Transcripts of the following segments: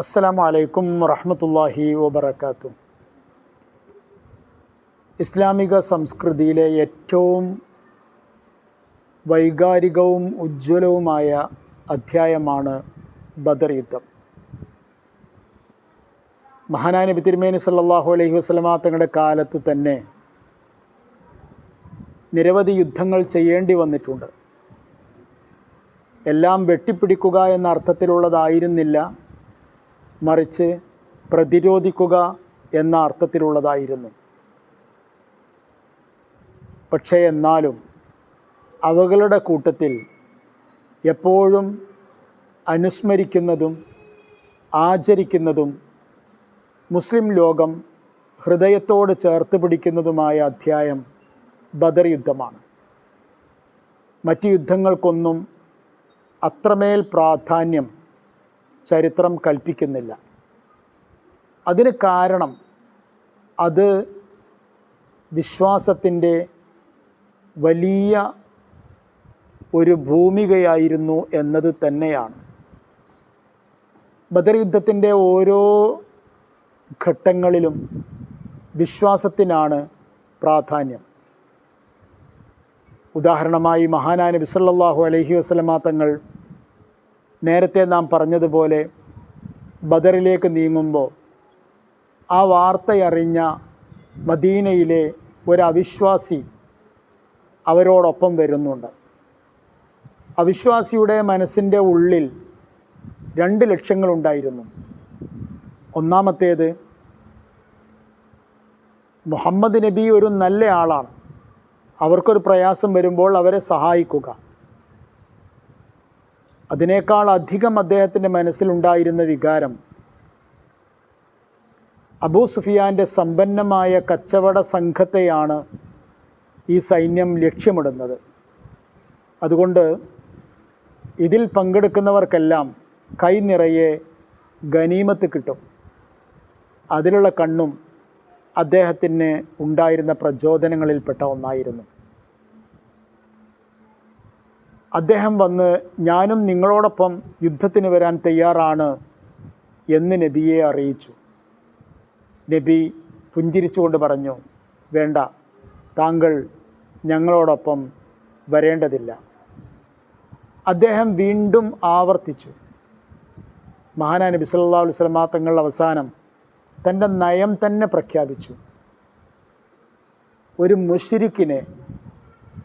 അസ്സലാമു അലൈക്കും വറഹമത്തല്ലാഹി വബറകാത്തു. ഇസ്ലാമിക സംസ്കൃതിയിലെ ഏറ്റവും വൈകാരികവും ഉജ്ജ്വലവുമായ അധ്യായമാണ് ബദർ യുദ്ധം. മഹാനായ നബി തിരുമേനി സല്ലാഹു അലൈഹി വസല്ലമ തങ്ങളുടെ കാലത്ത് തന്നെ നിരവധി യുദ്ധങ്ങൾ ചെയ്യേണ്ടി വന്നിട്ടുണ്ട്. എല്ലാം വെട്ടിപ്പിടിക്കുക എന്ന അർത്ഥത്തിലുള്ളതായിരുന്നില്ല. മറിച്ച് പ്രതിരോധിക്കുക എന്ന അർത്ഥത്തിലുള്ളതായിരുന്നു. പക്ഷേ എന്നാലും അവകളുടെ കൂട്ടത്തിൽ എപ്പോഴും അനുസ്മരിക്കുന്നതും ആചരിക്കുന്നതും മുസ്ലിം ലോകം ഹൃദയത്തോട് ചേർത്ത് പിടിക്കുന്നതുമായ അധ്യായം ബദർ യുദ്ധമാണ്. മറ്റ് യുദ്ധങ്ങൾക്കൊന്നും അത്രമേൽ പ്രാധാന്യം ചരിത്രം കൽപ്പിക്കുന്നില്ല. അതിന് കാരണം അത് വിശ്വാസത്തിന്റെ വലിയ ഒരു ഭൂമികയായിരുന്നു എന്നത് തന്നെയാണ്. ബദർ യുദ്ധത്തിന്റെ ഓരോ ഘട്ടങ്ങളിലും വിശ്വാസത്തിനാണ് പ്രാധാന്യം. ഉദാഹരണമായി മഹാനായ നബി അലഹി വസ്ലമാ തങ്ങൾ നേരത്തെ നാം പറഞ്ഞതുപോലെ ബദറിലേക്ക് നീങ്ങുമ്പോൾ ആ വാർത്തയറിഞ്ഞ മദീനയിലെ ഒരു അവിശ്വാസി അവരോടൊപ്പം വരുന്നുണ്ട്. അവിശ്വാസിയുടെ മനസ്സിന്റെ ഉള്ളിൽ രണ്ട് ലക്ഷ്യങ്ങളുണ്ടായിരുന്നു. ഒന്നാമത്തേത് മുഹമ്മദ് നബി ഒരു നല്ല ആളാണ്. അവർക്കൊരു പ്രയാസം വരുമ്പോൾ അവരെ സഹായിക്കുക. അതിനേക്കാൾ അധികം അദ്ദേഹത്തിന്റെ മനസ്സിലുണ്ടായിരുന്ന വികാരം. അബൂ സുഫിയാന്റെ സമ്പന്നമായ കച്ചവട സംഘത്തെയാണ് ഈ സൈന്യം ലക്ഷ്യമിടുന്നത്. അതുകൊണ്ട് ഇതിൽ പങ്കെടുക്കുന്നവർക്കെല്ലാം കൈ നിറയെ ഗനീമത്ത് കിട്ടും. അതിലുള്ള കണ്ണും അദ്ദേഹത്തിന് ഉണ്ടായിരുന്ന പ്രചോദനങ്ങളിൽപ്പെട്ട ഒന്നായിരുന്നു. അദ്ദേഹം വന്ന് ഞാനും നിങ്ങളോടൊപ്പം യുദ്ധത്തിന് വരാൻ തയ്യാറാണ് എന്ന് നബിയെ അറിയിച്ചു. നബി പുഞ്ചിരിച്ചുകൊണ്ട് പറഞ്ഞു വേണ്ട താങ്കൾ ഞങ്ങളോടൊപ്പം വരേണ്ടതില്ല. അദ്ദേഹം വീണ്ടും ആവർത്തിച്ചു. മഹാനാ നബി സല്ലാ അലൈഹി വസല്ലമ തങ്ങൾ അവസാനം തന്റെ നയം തന്നെ പ്രഖ്യാപിച്ചു. ഒരു മുഷിരിക്കിനെ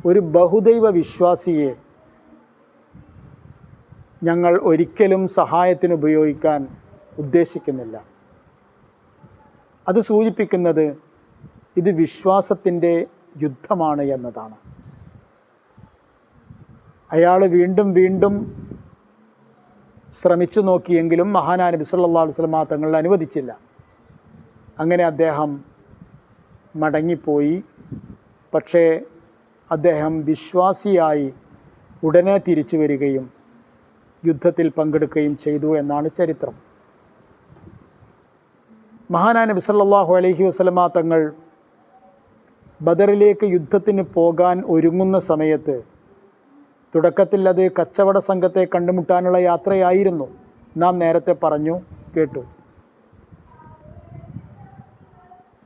ഒരു ബഹുദൈവ വിശ്വാസിയെ ഞങ്ങൾ ഒരിക്കലും സഹായത്തിന് ഉപയോഗിക്കാൻ ഉദ്ദേശിക്കുന്നില്ല. അത് സൂചിപ്പിക്കുന്നത് ഇത് വിശ്വാസത്തിന്റെ യുദ്ധമാണ് എന്നതാണ്. അയാൾ വീണ്ടും വീണ്ടും ശ്രമിച്ചു നോക്കിയെങ്കിലും മഹാനാ നബി സല്ലല്ലാഹു അലൈഹി വസല്ലമ തങ്ങൾ അനുവദിച്ചില്ല. അങ്ങനെ അദ്ദേഹം മടങ്ങിപ്പോയി. പക്ഷേ അദ്ദേഹം വിശ്വാസിയായി ഉടനെ തിരിച്ചു വരികയും യുദ്ധത്തിൽ പങ്കെടുക്കുകയും ചെയ്തു എന്നാണ് ചരിത്രം. മഹാനാ നബി സല്ലല്ലാഹു അലൈഹി വസല്ലമ തങ്ങൾ ബദറിലേക്ക് യുദ്ധത്തിന് പോകാൻ ഒരുങ്ങുന്ന സമയത്ത് തുടക്കത്തിൽ അത് കച്ചവട സംഘത്തെ കണ്ടുമുട്ടാനുള്ള യാത്രയായിരുന്നു. നാം നേരത്തെ പറഞ്ഞു കേട്ടു.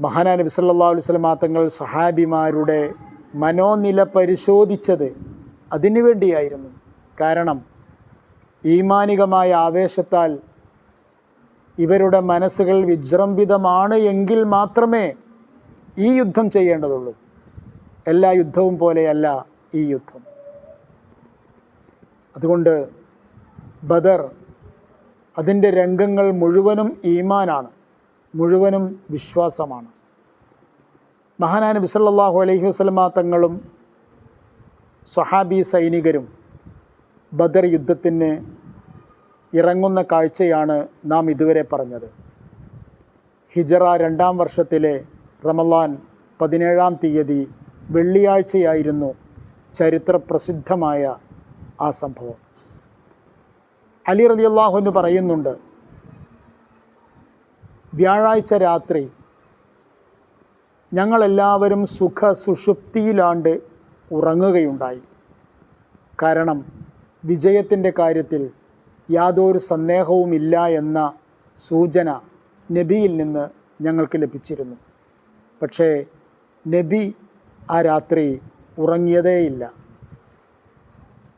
മഹാനാ നബി സല്ലല്ലാഹു അലൈഹി വസല്ലമ തങ്ങൾ സഹാബിമാരുടെ മനോനില പരിശോധിച്ചത് അതിനു വേണ്ടിയായിരുന്നു. കാരണം ഈമാനികമായ ആവേശത്താൽ ഇവരുടെ മനസ്സുകൾ വിജൃംഭിതമാണ് എങ്കിൽ മാത്രമേ ഈ യുദ്ധം ചെയ്യേണ്ടതുള്ളൂ. എല്ലാ യുദ്ധവും പോലെയല്ല ഈ യുദ്ധം. അതുകൊണ്ട് ബദർ അതിന്റെ രംഗങ്ങൾ മുഴുവനും ഈമാനാണ് മുഴുവനും വിശ്വാസമാണ്. മഹാനായ നബി അലൈഹി വസല്ലമ തങ്ങളും സ്വഹാബി സൈനികരും ബദർ യുദ്ധത്തിന് ഇറങ്ങുന്ന കാഴ്ചയാണ് നാം ഇതുവരെ പറഞ്ഞത്. ഹിജറ രണ്ടാം വർഷത്തിലെ റമലാൻ പതിനേഴാം തീയതി വെള്ളിയാഴ്ചയായിരുന്നു ചരിത്ര പ്രസിദ്ധമായ ആ സംഭവം. അലി റളിയല്ലാഹുവിന് പറയുന്നുണ്ട് വ്യാഴാഴ്ച രാത്രി ഞങ്ങളെല്ലാവരും സുഖ സുഷുപ്തിയിലാണ്ട് ഉറങ്ങുകയുണ്ടായി. കാരണം വിജയത്തിന്റെ കാര്യത്തിൽ യാതൊരു സന്ദേഹവുമില്ല എന്ന സൂചന നബിയിൽ നിന്ന് ഞങ്ങൾക്ക് ലഭിച്ചിരുന്നു. പക്ഷേ നബി ആ രാത്രി ഉറങ്ങിയതേയില്ല.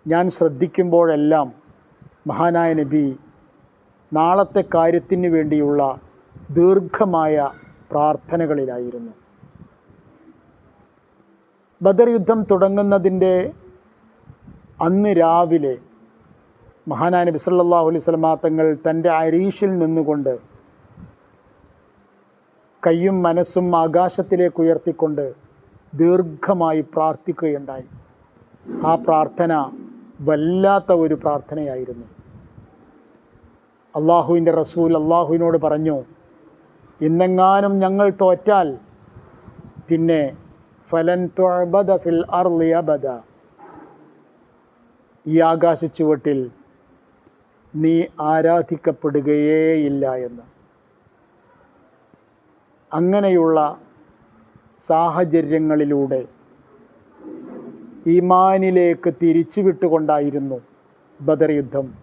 ഞാൻ ശ്രദ്ധിക്കുമ്പോഴെല്ലാം മഹാനായ നബി നാളത്തെ കാര്യത്തിന് വേണ്ടിയുള്ള ദീർഘമായ പ്രാർത്ഥനകളിലായിരുന്നു. ബദർ യുദ്ധം തുടങ്ങുന്നതിന്റെ അന്ന് രാവിലെ മഹാനായ നബി സല്ലല്ലാഹു അലൈഹി വസല്ലമ തങ്ങൾ തന്റെ അരീഷിൽ നിന്നുകൊണ്ട് കയ്യും മനസ്സും ആകാശത്തിലേക്ക് ഉയർത്തിക്കൊണ്ട് ദീർഘമായി പ്രാർത്ഥിക്കുകയുണ്ടായി. ആ പ്രാർത്ഥന വല്ലാത്ത ഒരു പ്രാർത്ഥനയായിരുന്നു. അള്ളാഹുവിന്റെ റസൂൽ അള്ളാഹുവിനോട് പറഞ്ഞു ഇന്നെങ്ങാനും ഞങ്ങൾ തോറ്റാൽ പിന്നെ ഫലൻ തൊഴബദ ഫിൽ അർലിയബദ ഈ ആകാശ ചുവട്ടിൽ നീ ആരാധിക്കപ്പെടുകയേയില്ല എന്ന്. അങ്ങനെയുള്ള സാഹചര്യങ്ങളിലൂടെ ഈമാനിലേക്ക് തിരിച്ചു വിട്ടുകൊണ്ടായിരുന്നു ബദർ യുദ്ധം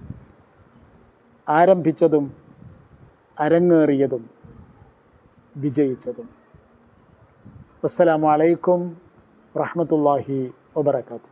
ആരംഭിച്ചതും അരങ്ങേറിയതും വിജയിച്ചതും. അസ്സലാമു അലൈക്കും റഹ്മത്തുള്ളാഹി വബറകാതുഹു.